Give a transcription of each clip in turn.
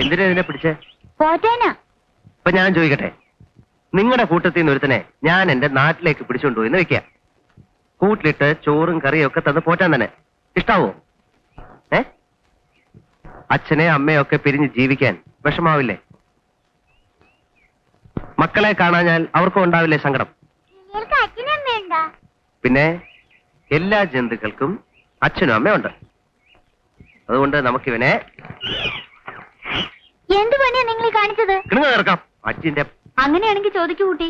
എന്തിനാ ഇതിനെ പിടിച്ചേ? പോറ്റേനാ. ഇപ്പൊ ഞാൻ ചോദിക്കട്ടെ. നിങ്ങളുടെ കൂട്ടത്തിൽ നിന്ന് ഒരുത്തനെ ഞാൻ എന്റെ നാട്ടിലേക്ക് പിടിച്ചുകൊണ്ടുപോയി എന്ന് വെക്കാം കൂട്ടിലിട്ട് ചോറും കറിയും ഒക്കെ തന്ന് പോറ്റാൻ തന്നെ. ഇഷ്ടാവോ? ഏ? അച്ഛനെ അമ്മയും ഒക്കെ പിരിഞ്ഞ് ജീവിക്കാൻ വിഷമാവില്ലേ? മക്കളെ കാണാഞ്ഞാൽ അവർക്കും ഉണ്ടാവില്ലേ സങ്കടം? പിന്നെ എല്ലാ ജന്തുക്കൾക്കും അച്ഛനും അമ്മയും ഉണ്ട്. അതുകൊണ്ട് നമുക്കിവനെ എന്ത് പണിയാ നിങ്ങൾ കാണിച്ചത്? അച്ഛന്റെ അങ്ങനെയാണെങ്കിൽ ചോദിക്കൂ കൂട്ടി.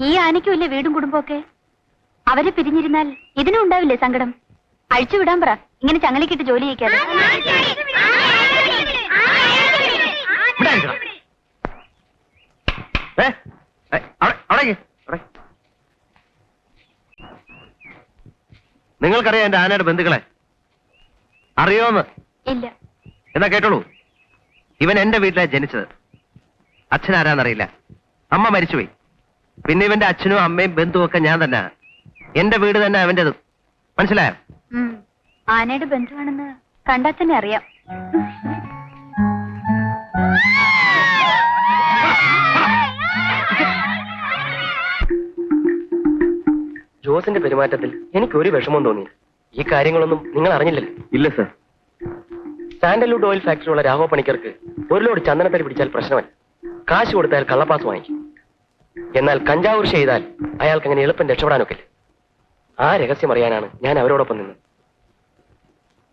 ഈ ആനയ്ക്കുമില്ലേ വീടും കുടുംബമൊക്കെ അവരെ പിരിഞ്ഞിരുന്നാൽ ഇതിനും ഉണ്ടാവില്ലേ സങ്കടം? അഴിച്ചു വിടാൻ പറ. ഇങ്ങനെ ചങ്ങലക്കിട്ട് ജോലി ചെയ്യിക്കാതെ. അവിടെ- അവിടെ ഇരിക്ക്, അവിടെ. നിങ്ങൾക്കറിയാം എന്റെ ആനയുടെ ബന്ധുക്കളെ? അറിയോന്ന്? ഇല്ല. എന്നാ കേട്ടോളൂ. ഇവൻ എന്റെ വീട്ടിലാണ് ജനിച്ചത്. അച്ഛൻ ആരാന്നറിയില്ല അമ്മ മരിച്ചുപോയി. പിന്നെ ഇവന്റെ അച്ഛനും അമ്മയും ബന്ധുവും ഒക്കെ ഞാൻ തന്നെ. എന്റെ വീട് തന്നെ അവന്റേത്. മനസ്സിലായോ. ആനയുടെ ബന്ധുവാണെന്ന് കണ്ടാൽ തന്നെ അറിയാം. ജോസിന്റെ പെരുമാറ്റത്തിൽ എനിക്ക് ഒരു വിഷമം തോന്നിയില്ല. ഈ കാര്യങ്ങളൊന്നും നിങ്ങൾ അറിഞ്ഞില്ലല്ലോ. ഇല്ല സർ. സാൻഡൽവുഡ് ഓയിൽ ഫാക്ടറിയുള്ള രാഘവ പണിക്കർക്ക് ഒരു ലോഡ് ചന്ദനത്തരി പിടിച്ചാൽ പ്രശ്നമല്ല. കാശ് കൊടുത്താൽ കള്ളപ്പാസ് വാങ്ങിക്കും. എന്നാൽ കഞ്ചാവൂർ ചെയ്താൽ അയാൾക്ക് അങ്ങനെ എളുപ്പം രക്ഷപ്പെടാനൊക്കില്ല. ആ രഹസ്യം അറിയാനാണ് ഞാൻ അവരോടൊപ്പം നിന്നത്.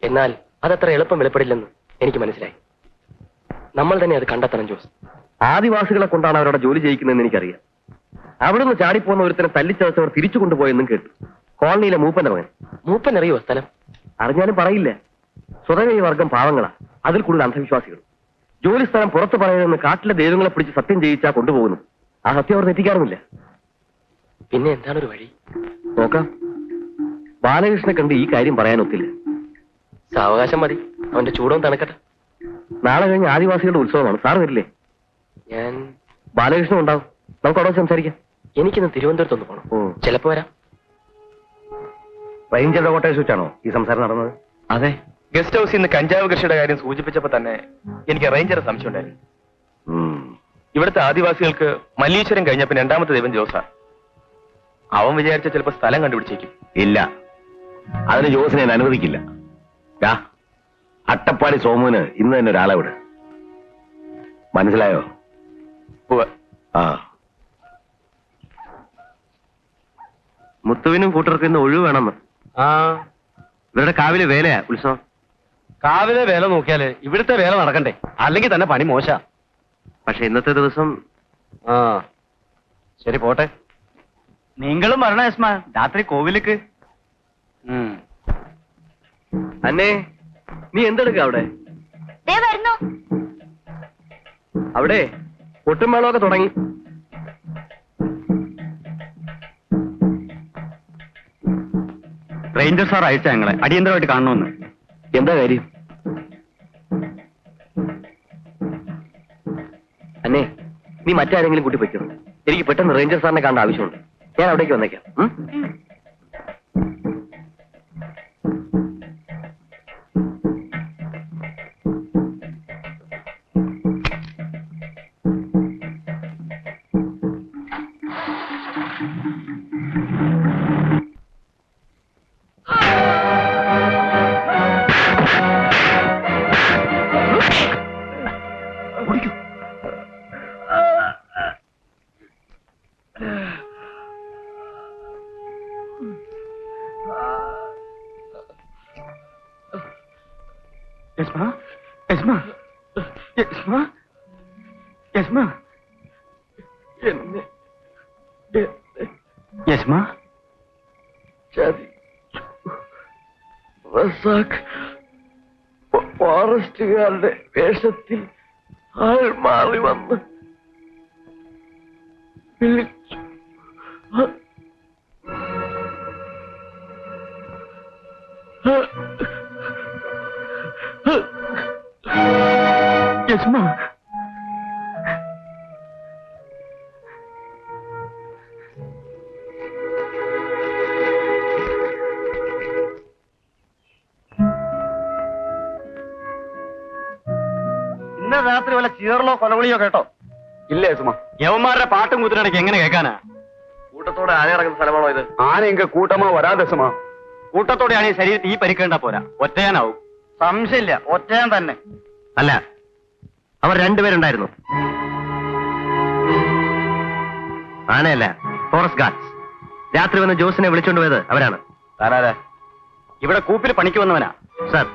എന്നാൽ അതത്ര എളുപ്പം വെളിപ്പെടില്ലെന്ന് എനിക്ക് മനസ്സിലായി. നമ്മൾ തന്നെ അത് കണ്ടെത്തണം ജോസ്. ആദിവാസികളെ കൊണ്ടാണ് അവരുടെ ജോലി ചെയ്യിക്കുന്നതെന്ന് എനിക്കറിയാം. അവിടുന്ന് ചാടിപ്പോന്ന ഒരുത്തനെ തല്ലിച്ചതച്ചവർ തിരിച്ചു കൊണ്ടുപോയെന്നും കേട്ടു. കോളനിയിലെ മൂപ്പന്റെ മകൻ. മൂപ്പൻ അറിയോ സ്ഥലം? അറിഞ്ഞാലും പറയില്ല. സ്വതവേ വർഗം പാവങ്ങളാ. അതിൽ കൂടുതൽ അന്ധവിശ്വാസികൾ. ജോലി സ്ഥലം പുറത്തു പറയുമെന്ന് കാട്ടിലെ ദൈവങ്ങളെ പിടിച്ച് സത്യം ചെയ്യിച്ചാ കൊണ്ടുപോകുന്നു. ആ സത്യം അവർ തെറ്റിക്കാറുമില്ല. പിന്നെ എന്താണ് ഒരു വഴി? നോക്കാം. ബാലകൃഷ്ണനെ കണ്ട് ഈ കാര്യം പറയാനൊത്തില്ല സാവകാശം മതി. അവന്റെ ചൂടവും തണുക്കട്ടെ. നാളെ കഴിഞ്ഞ് ആദിവാസികളുടെ ഉത്സവമാണ്. സാർ വരില്ലേ? ഞാൻ ബാലകൃഷ്ണൻ ഉണ്ടാവും. നമുക്ക് അവിടെ സംസാരിക്കാം. എനിക്കിന്ന് തിരുവനന്തപുരത്ത് ഒന്ന് പോകണം ചിലപ്പോ വരാം. റേഞ്ചറുടെ കോട്ടേഴ്സ് വെച്ചാണോ ഈ സംസാരം നടന്നത്? അതെ. ഗസ്റ്റ് ഹൗസിൽ നിന്ന് കഞ്ചാവ് കൃഷിയുടെ കാര്യം സൂചിപ്പിച്ചപ്പോ തന്നെ എനിക്ക് റേഞ്ചറെ സംശയം ഉണ്ടായിരുന്നു. ഇവിടുത്തെ ആദിവാസികൾക്ക് മല്ലീശ്വരം പിന്നെ രണ്ടാമത്തെ ദൈവം ജോസ. അവൻ വിചാരിച്ച ചിലപ്പോ സ്ഥലം കണ്ടുപിടിച്ചേക്കും. ഇല്ല. അതിന് ജോസിനെ ഞാൻ അനുവദിക്കില്ല. അട്ടപ്പാടി സോമുവിന് ഇന്ന് തന്നെ ഒരാളെ വിട്. മനസ്സിലായോ. ആ. മുത്തുവിനും കൂട്ടർക്കും ഇന്ന് ഒഴിവ് വേണമെന്ന്. ആ. ഇവരുടെ കാവിലെ വേലയാ ഉത്സവം. കാവിലെ വേല നോക്കിയാൽ ഇവിടുത്തെ വേല നടക്കണ്ടേ? അല്ലെങ്കിൽ തന്നെ പണി മോശ. പക്ഷെ ഇന്നത്തെ ദിവസം ആ. ശരി പോട്ടെ. നിങ്ങളും വരണ യസ്മ? രാത്രി കോവിലേക്ക്. അന്നെ നീ എന്തെടുക്ക അവിടെ? ദേ വരുന്നു. അവിടെ പൊട്ടുമേളമൊക്കെ തുടങ്ങി. റേഞ്ചർ സാർ അയച്ച ഞങ്ങളെ. അടിയന്തരമായിട്ട് കാണണമെന്ന്. എന്താ കാര്യം? അന്നേ നീ മറ്റാരെങ്കിലും കൂട്ടി പൊയ്ക്കോ. എനിക്ക് പെട്ടെന്ന് റേഞ്ചർ സാറിനെ കാണേണ്ട ആവശ്യമുണ്ട്. ഞാൻ അവിടേക്ക് വന്നേക്കാം. യസ്മ യസ്മ യസ്മ റസാഖ് ഫോറസ്റ്റുകാരുടെ വേഷത്തിൽ ആൾ മാറി വന്ന് വിളിച്ചു. രശ്മ ഇന്ന രാത്രി വല്ല ചീറലോ കൊലവിളിയോ കേട്ടോ? ഇല്ല സുമ യവന്മാരുടെ പാട്ടും കൂത്തിനടക്ക് എങ്ങനെ കേൾക്കാനാ? കൂട്ടത്തോടെ ആന ഇറങ്ങുന്ന സ്ഥലമാണോ ഇത്? ആന എങ്ക കൂട്ടമാ വരാതെ സുമ കൂട്ടത്തോടെയാണ് ഈ ശരീരത്തിൽ ഈ പരിക്കേണ്ട പോരാ. ഒറ്റയാനാവും. സംശയമില്ല ഒറ്റയാൻ തന്നെ. അല്ല അവർ രണ്ടുപേരുണ്ടായിരുന്നു. ആനയല്ല ഫോറസ്റ്റ് ഗാർഡ്സ്. രാത്രി വന്ന് ജോസിനെ വിളിച്ചോണ്ട് പോയത് അവരാണ്. ഇവിടെ കൂപ്പിൽ പണിക്ക് വന്നവനാ. സർ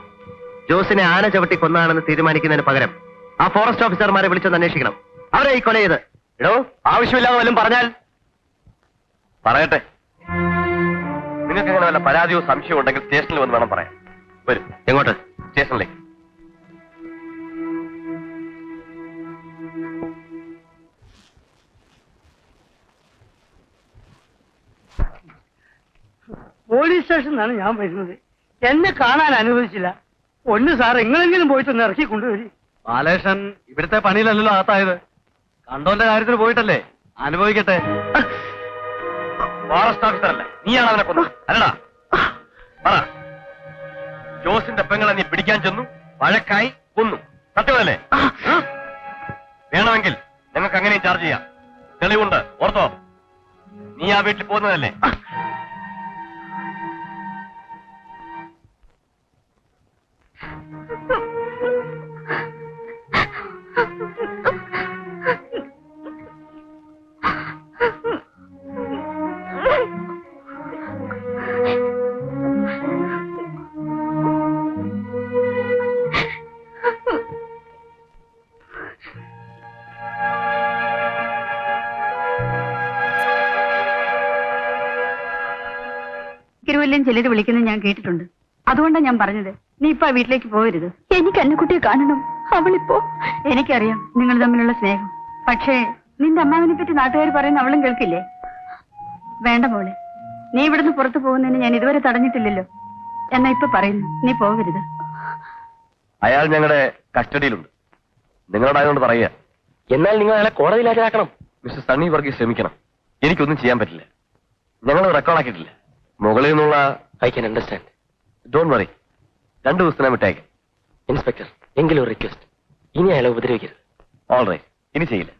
ജോസിനെ ആന ചവിട്ടി കൊന്നാണെന്ന് തീരുമാനിക്കുന്നതിന് പകരം ആ ഫോറസ്റ്റ് ഓഫീസർമാരെ വിളിച്ചൊന്ന് അന്വേഷിക്കണം. അവരെ ഈ കൊല ചെയ്ത്. എടോ ആവശ്യമില്ലാതെ വല്ലതും പറഞ്ഞാൽ? പറയട്ടെ. നിങ്ങൾക്ക് അങ്ങനെ വല്ല പരാതിയോ സംശയമോ ഉണ്ടെങ്കിൽ സ്റ്റേഷനിൽ വന്ന് വേണം പറയാം വരും. എങ്ങോട്ട്? സ്റ്റേഷനിലേക്ക്. സ്റ്റേഷനിലാണ് ഞാൻ വരുന്നത് എന്നെ കാണാൻ അനുവദിച്ചില്ല. ഒന്ന് സാർ എങ്ങനെങ്കിലും പോയിട്ടൊന്ന് ഇറക്കി കൊണ്ടുവരി. ബാലേഷൻ ഇവിടുത്തെ പണിയിലല്ലല്ലോ അകത്തായത്. കണ്ടോന്റെ കാര്യത്തിൽ പോയിട്ടല്ലേ? അനുഭവിക്കട്ടെ. ഫോറസ്റ്റ് ഓഫീസറല്ലേ നീയാണ് അവനെ കൊന്നു അല്ലടാ. പറ. ജോസിന്റെ പെങ്ങളെ നീ പിടിക്കാൻ ചെന്നു വഴക്കായി കൊന്നു. സത്യമല്ലേ? വേണമെങ്കിൽ ഞങ്ങൾക്ക് അങ്ങനെയും ചാർജ് ചെയ്യാം. തെളിവുണ്ട്. ഓർത്തോ? നീ ആ വീട്ടിൽ പോകുന്നതല്ലേ? തിരുവല്ലം ചിലര് വിളിക്കുന്നത് ഞാൻ കേട്ടിട്ടുണ്ട്. അതുകൊണ്ടാണ് ഞാൻ പറഞ്ഞത്. നീ ഇപ്പൊ വീട്ടിലേക്ക് പോകരുത് എനിക്ക് അന്നക്കുട്ടിയെ കാണണം. അവളിപ്പോ എനിക്കറിയാം നിങ്ങൾ തമ്മിലുള്ള സ്നേഹം. പക്ഷേ നിന്റെ അമ്മാവിനെ പറ്റി നാട്ടുകാർ പറയുന്ന അവളും കേൾക്കില്ലേ? വേണ്ട മോളെ. നീ ഇവിടുന്ന് പുറത്തു പോകുന്നതിന് ഞാൻ ഇതുവരെ തടഞ്ഞിട്ടില്ലല്ലോ. എന്നാ ഇപ്പൊ പറയുന്നു. നീ പോകരുത് അയാൾ ഞങ്ങളുടെ കസ്റ്റഡിയിലുണ്ട്. നിങ്ങളോടായതുകൊണ്ട് പറയുക. എന്നാൽ നിങ്ങൾ അയാളെ കോടതിയിൽ ഹാജരാക്കണം. മിസ്റ്റർ സണ്ണി വർഗീസ് ശ്രമിക്കണം എനിക്കൊന്നും ചെയ്യാൻ പറ്റില്ല. ഞങ്ങൾ റെക്കോർഡാക്കിയിട്ടില്ല മുകളിൽ നിന്നുള്ള I can understand don't worry രണ്ടു ദിവസത്തിനാ വിട്ടേക്ക് ഇൻസ്പെക്ടർ എങ്കിലും റിക്വസ്റ്റ് ഇനി അയാളെ ഉപദ്രവിക്കരുത്. ഓൾ റൈറ്റ് ഇനി ചെയ്യില്ല.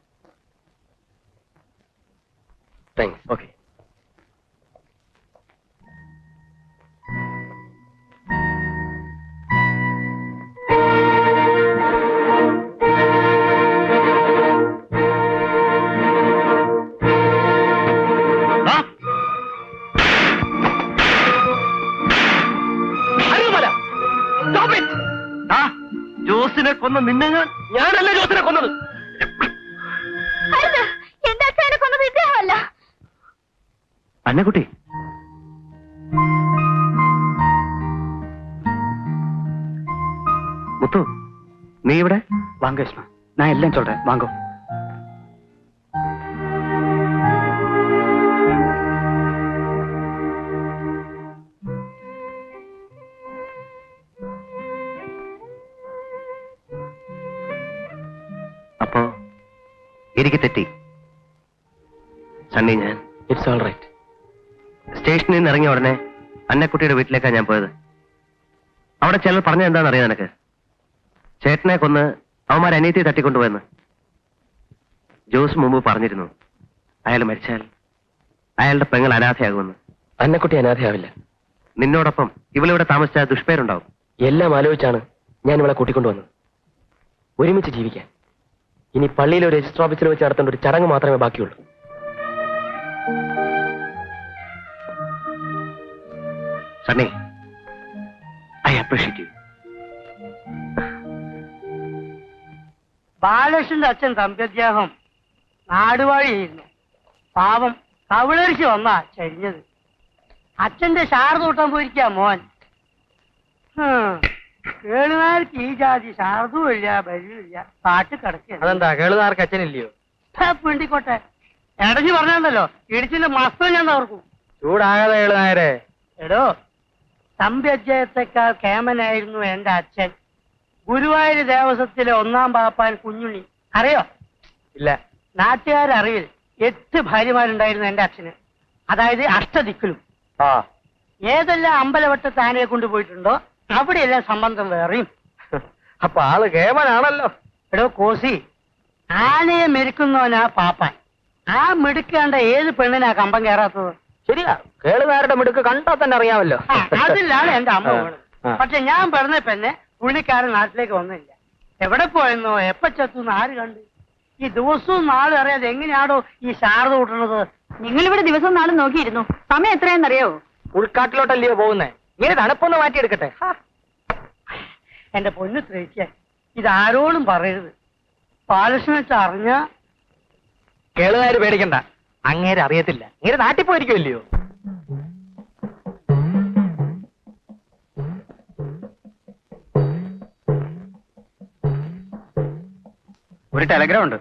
താങ്ക്സ് ഓക്കെ മുത്തു നീ ഇവിടെ? വാങ്ക ഇസ്മ ഞാൻ എല്ലാം ചൊല്ലേ വാങ്ങോ അപ്പോ എനിക്ക് തെറ്റി. സണ്ണി ഞാൻ. ഇറ്റ്സ് ഓൾ റൈറ്റ് സ്റ്റേഷനിൽ നിന്ന് ഇറങ്ങിയ ഉടനെ അന്നക്കുട്ടിയുടെ വീട്ടിലേക്കാണ് ഞാൻ പോയത്. അവിടെ ചിലർ പറഞ്ഞ എന്താണെന്ന് അറിയാം നിനക്ക്? ചേട്ടനെ കൊന്ന് അവന്മാർ അനിയത്തിയെ തട്ടിക്കൊണ്ടുപോയെന്ന്. ജോസ് മുമ്പ് പറഞ്ഞിരുന്നു. അയാൾ മരിച്ചാൽ അയാളുടെ പെങ്ങൾ അനാഥയാകുമെന്ന്. അന്നക്കുട്ടി അനാഥയാവില്ല. നിന്നോടൊപ്പം ഇവളിവിടെ താമസിച്ച ദുഷ്പേരുണ്ടാവും. എല്ലാം ആലോചിച്ചാണ് ഞാൻ ഇവളെ കൂട്ടിക്കൊണ്ടുവന്നത്. ഒരുമിച്ച് ജീവിക്കാൻ ഇനി പള്ളിയിലെ ഒരു രജിസ്റ്റർ ഓഫീസിൽ വെച്ച് നടത്തേണ്ട ഒരു ചടങ്ങ് മാത്രമേ ബാക്കിയുള്ളൂ. Sunny I appreciate you. ബാലകൃഷ്ണന്റെ അച്ഛൻ തമ്പ്യത്യാഹം നാടുവാഴിയായിരുന്നു. പാവം കവിളരിച്ച് വന്നാ ചരിഞ്ഞത്. അച്ഛന്റെ ശാരദ കൂട്ടാൻ പോയിരിക്കാ മോൻ. കേളുനാർക്ക് ഈ ജാതി ശാരദവും ഇല്ല ബലിയില്ല പാട്ട് കിടക്കുക അതെന്താ അച്ഛനില്ലയോ? പിണ്ടിക്കോട്ടെ ഇടഞ്ഞു പറഞ്ഞല്ലോ ഇടിച്ചിന്റെ മസ്തം ഞാൻ തകർക്കും. ചൂടാകാതെ കേളുനായരെ. എടോ തമ്പ്യജ്ജയത്തെക്കാൾ കേമനായിരുന്നു എന്റെ അച്ഛൻ. ഗുരുവായൂർ ദേവസ്വത്തിലെ ഒന്നാം പാപ്പാൻ കുഞ്ഞുണ്ണി. അറിയോ? ഇല്ല. നാട്ടുകാരറിയിൽ എട്ട് ഭാര്യമാരുണ്ടായിരുന്നു എന്റെ അച്ഛന്. അതായത് അഷ്ടദിക്കിലും. ആ. ഏതെല്ലാം അമ്പലവട്ടത്ത് ആനയെ കൊണ്ടുപോയിട്ടുണ്ടോ അവിടെയെല്ലാം സംബന്ധം വേറെയും. അപ്പൊ ആൾ കേമനാണല്ലോ. എടോ കോസി ആനയെ മെരുക്കുന്നവനാ പാപ്പാൻ. ആ മിടുക്കേണ്ട ഏത് പെണ്ണിനാ കമ്പം കയറാത്തത്? ശരിയാ കേളുകാരുടെ മിടുക്ക് കണ്ടാ തന്നെ അറിയാമല്ലോ. അതിലാണ് എന്റെ അമ്മ വീണത്. പക്ഷെ ഞാൻ പറഞ്ഞ പെണ്ണ് പുള്ളിക്കാരൻ നാട്ടിലേക്ക് വന്നില്ല. എവിടെ പോയെന്നോ എപ്പ ചത്തു ആര് കണ്ട്? ഈ ദിവസവും നാളും അറിയാതെ എങ്ങനെയാണോ ഈ ശാരദ കൂട്ടണത്? നിങ്ങൾ ഇവിടെ ദിവസവും നാളും നോക്കിയിരുന്നു. സമയം എത്രയെന്നറിയോ ഉൾക്കാട്ടിലോട്ടല്ലയോ പോകുന്നേ? ഇങ്ങനെ തണുപ്പൊന്ന് മാറ്റിയെടുക്കട്ടെ. എന്റെ പൊന്നു ത്രേസ്യ ഇതാരോടും പറയരുത്. പാലക്ഷണത്തെ അറിഞ്ഞ കേളുകാര് പേടിക്കണ്ട. അങ്ങേരെ അറിയത്തില്ല ഇങ്ങനെ നാട്ടിൽ പോയിരിക്കുമല്ലയോ ഒരു ടെലഗ്രാം ഉണ്ട്.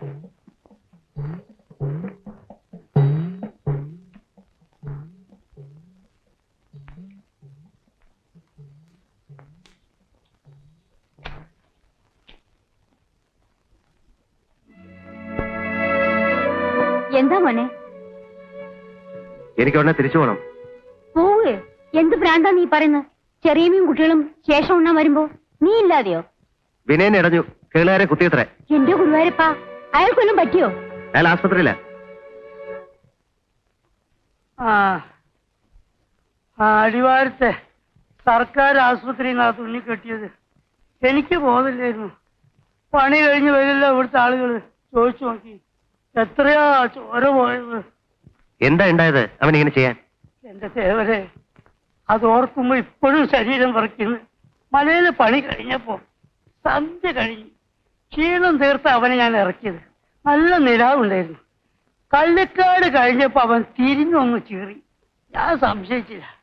എന്താ മോനെ? എനിക്ക് ഉടനെ തിരിച്ചു പോകണം പോവേ. എന്ത് ഭ്രാന്താ നീ പറയുന്നത്? ചെറിയമ്മയും കുട്ടികളും ശേഷം ഉണ്ണാൻ വരുമ്പോ നീ ഇല്ലാതെയോ? വിനയനെ ഇടഞ്ഞു. കേളുകാരെ കുത്തിയത്രേ. എന്റെ ഗുരുവായൂരപ്പ അയാൾക്കൊന്നും പറ്റിയോ? അയാൾ ആസ്പത്രിയില. ആ ആ, അടിവാരത്തെ സർക്കാർ ആശുപത്രിന്നാ തുള്ളി കെട്ടിയത്. എനിക്ക് ബോധമില്ലായിരുന്നു. പണി കഴിഞ്ഞ് വരില്ല ഇവിടുത്തെ ആളുകൾ ചോദിച്ചു നോക്കി. എത്രയാ ചോര പോയത്? എന്താ ഉണ്ടായത് അവൻ ഇങ്ങനെ ചെയ്യാൻ? എന്റെ സേവരെ അത് ഓർക്കുമ്പോ ഇപ്പോഴും ശരീരം വിറയ്ക്കുന്നു. മലയിലെ പണി കഴിഞ്ഞപ്പോ സന്ധ്യ കഴിഞ്ഞു. ക്ഷീണം തീർത്ത് അവനെ ഞാൻ ഇറക്കിയത്. നല്ല നിലാവുണ്ടായിരുന്നു. കള്ളിക്കാട് കഴിഞ്ഞപ്പോ അവൻ തിരിഞ്ഞൊന്ന് ചീറി ഞാൻ സംശയിച്ചില്ല.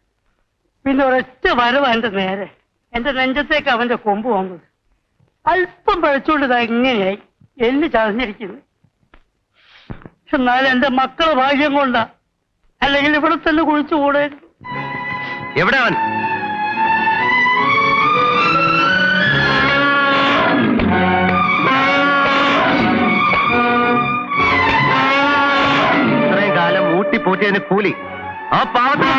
പിന്നെ ഒരൊറ്റ വരവ് എന്റെ നേരെ. എന്റെ നെഞ്ചത്തേക്ക് അവന്റെ കൊമ്പ് വന്നത്. അല്പം പഴച്ചുകൊണ്ട് ഇതാ ഇങ്ങനെയായി. എല്ല് ചതഞ്ഞിരിക്കുന്നു. എന്നാൽ എന്റെ മക്കളെ ഭാഗ്യം കൊണ്ടാ. അല്ലെങ്കിൽ ഇവിടെ തന്നെ കുഴിച്ചു കൂടായിരുന്നു എവിടെ അവൻ? കാലം ഊട്ടിപ്പോറ്റിയതിന് കൂലി. ആ പാവത്തിന്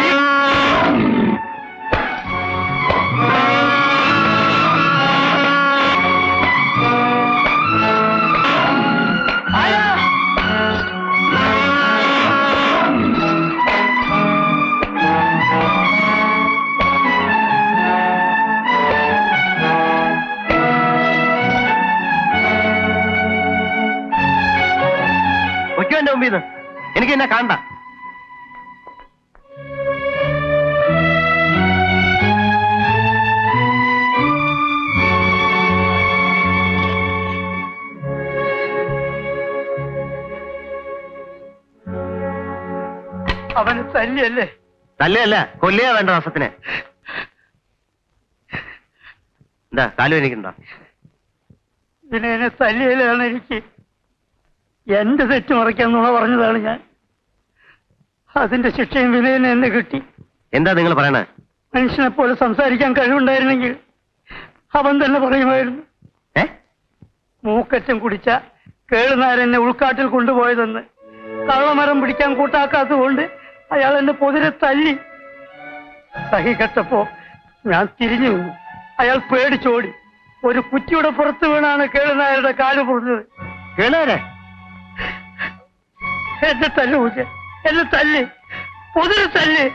അവന് തല്ലിയല്ലേ? തല്ലയല്ല കൊല്ലിയാ വേണ്ട ദിവസത്തിന് എന്താ കാലു എനിക്കുണ്ടോ ഇതിനെ എന്നെ തല്ലിയലാണ് എനിക്ക്. എന്റെ തെറ്റ് മറയ്ക്കാന്നുള്ള പറഞ്ഞതാണ് ഞാൻ. അതിന്റെ ശിക്ഷയും വിനയനെ എന്നെ കിട്ടി. എന്താ നിങ്ങൾ പറയണേ? മനുഷ്യനെ പോലെ സംസാരിക്കാൻ കഴിവുണ്ടായിരുന്നെങ്കിൽ അവൻ തന്നെ പറയുമായിരുന്നു. ഏ? മൂക്കറ്റം കുടിച്ച കേളുനാരൻ എന്നെ ഉൾക്കാട്ടിൽ കൊണ്ടുപോയതെന്ന്. കള്ളമരം പിടിക്കാൻ കൂട്ടാക്കാത്തതുകൊണ്ട് അയാൾ എന്നെ പൊതിരെ തല്ലി. സഹി കെട്ടപ്പോ ഞാൻ തിരിഞ്ഞു നിന്നു. അയാൾ പേടിച്ചോടി. ഒരു കുറ്റിയുടെ പുറത്ത് വീണാണ് കേളുനായരുടെ കാൽ പൊറുന്നത്. കേളാരെ എന്നെ തല്ലു എന്നെ തല്ലി. പൊതിരെ തല്ലി.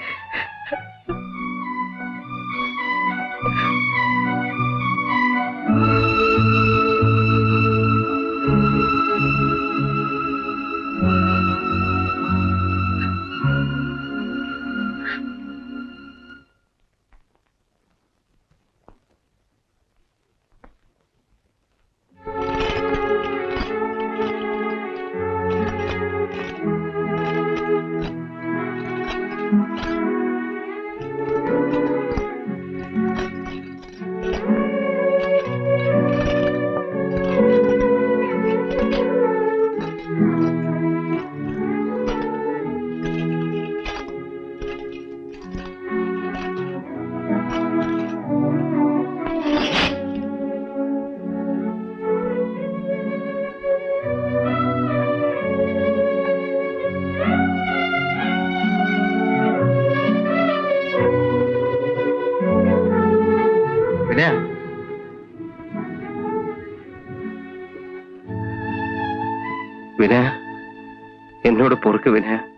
വിനയ എന്നോട് പൊറുക്ക് വിനയ.